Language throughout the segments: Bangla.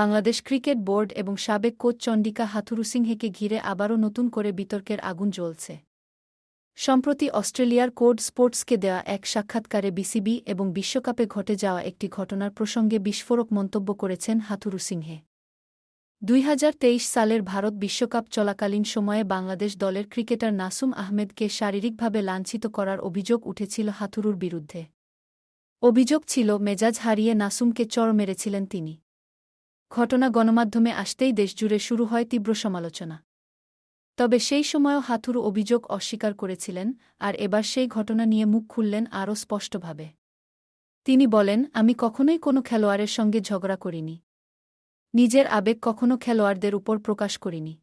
বাংলাদেশ ক্রিকেট বোর্ড এবং সাবেক কোচ চন্ডিকা হাথুরুসিংহেকে ঘিরে আবারও নতুন করে বিতর্কের আগুন জ্বলছে। সম্প্রতি অস্ট্রেলিয়ার কোড স্পোর্টসকে দেওয়া এক সাক্ষাৎকারে বিসিবি এবং বিশ্বকাপে ঘটে যাওয়া একটি ঘটনার প্রসঙ্গে বিস্ফোরক মন্তব্য করেছেন হাথুরুসিংহে। দুই হাজার তেইশ সালের ভারত বিশ্বকাপ চলাকালীন সময়ে বাংলাদেশ দলের ক্রিকেটার নাসুম আহমেদকে শারীরিকভাবে লাঞ্ছিত করার অভিযোগ উঠেছিল হাথুরুর বিরুদ্ধে। অভিযোগ ছিল, মেজাজ হারিয়ে নাসুমকে চড় মেরেছিলেন তিনি। ঘটনা গণমাধ্যমে আসতেই দেশজুড়ে শুরু হয় তীব্র সমালোচনা। তবে সেই সময়ও হাথুরু অভিযোগ অস্বীকার করেছিলেন, আর এবার সেই ঘটনা নিয়ে মুখ খুললেন আরও স্পষ্টভাবে। তিনি বলেন, আমি কখনোই কোনো খেলোয়াড়ের সঙ্গে ঝগড়া করিনি। নিজের আবেগ কখনো খেলোয়াড়দের উপর প্রকাশ করিনি।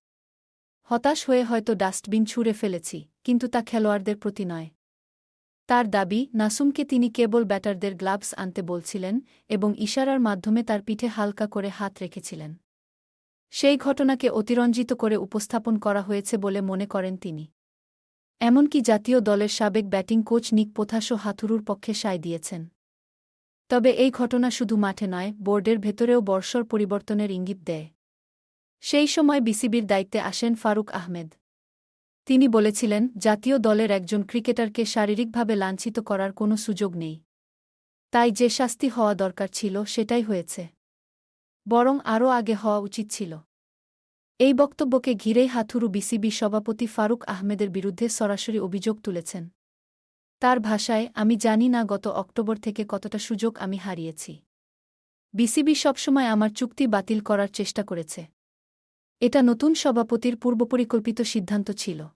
হতাশ হয়ে হয়তো ডাস্টবিন ছুঁড়ে ফেলেছি, কিন্তু তা খেলোয়াড়দের প্রতি নয়। তার দাবি, নাসুমকে তিনি কেবল ব্যাটারদের গ্লাভস আনতে বলছিলেন এবং ইশারার মাধ্যমে তার পিঠে হালকা করে হাত রেখেছিলেন। সেই ঘটনাকে অতিরঞ্জিত করে উপস্থাপন করা হয়েছে বলে মনে করেন তিনি। এমনকি জাতীয় দলের সাবেক ব্যাটিং কোচ নিক পোথাসও হাথুরুর পক্ষে সায় দিয়েছেন। তবে এই ঘটনা শুধু মাঠে নয়, বোর্ডের ভেতরেও বর্ষর পরিবর্তনের ইঙ্গিত দেয়। সেই সময় বিসিবির দায়িত্বে আসেন ফারুক আহমেদ। তিনি বলেছিলেন, জাতীয় দলের একজন ক্রিকেটারকে শারীরিকভাবে লাঞ্ছিত করার কোনো সুযোগ নেই। তাই যে শাস্তি হওয়া দরকার ছিল, সেটাই হয়েছে। বরং আরও আগে হওয়া উচিত ছিল। এই বক্তব্যকে ঘিরেই হাথুরু বিসিবি সভাপতি ফারুক আহমেদের বিরুদ্ধে সরাসরি অভিযোগ তুলেছেন। তার ভাষায়, আমি জানি না গত অক্টোবর থেকে কতটা সুযোগ আমি হারিয়েছি। বিসিবি সবসময় আমার চুক্তি বাতিল করার চেষ্টা করেছে। এটা নতুন সভাপতির পূর্বপরিকল্পিত সিদ্ধান্ত ছিল।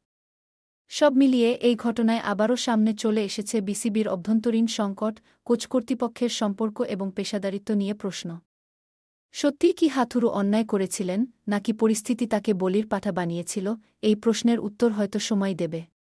সব মিলিয়ে এই ঘটনায় আবারও সামনে চলে এসেছে বিসিবির অভ্যন্তরীণ সংকট, কোচ কর্তৃপক্ষের সম্পর্ক এবং পেশাদারিত্ব নিয়ে প্রশ্ন। সত্যিই কি হাথুরু অন্যায় করেছিলেন, নাকি পরিস্থিতি তাকে বলির পাঠা বানিয়েছিল? এই প্রশ্নের উত্তর হয়তো সময় দেবে।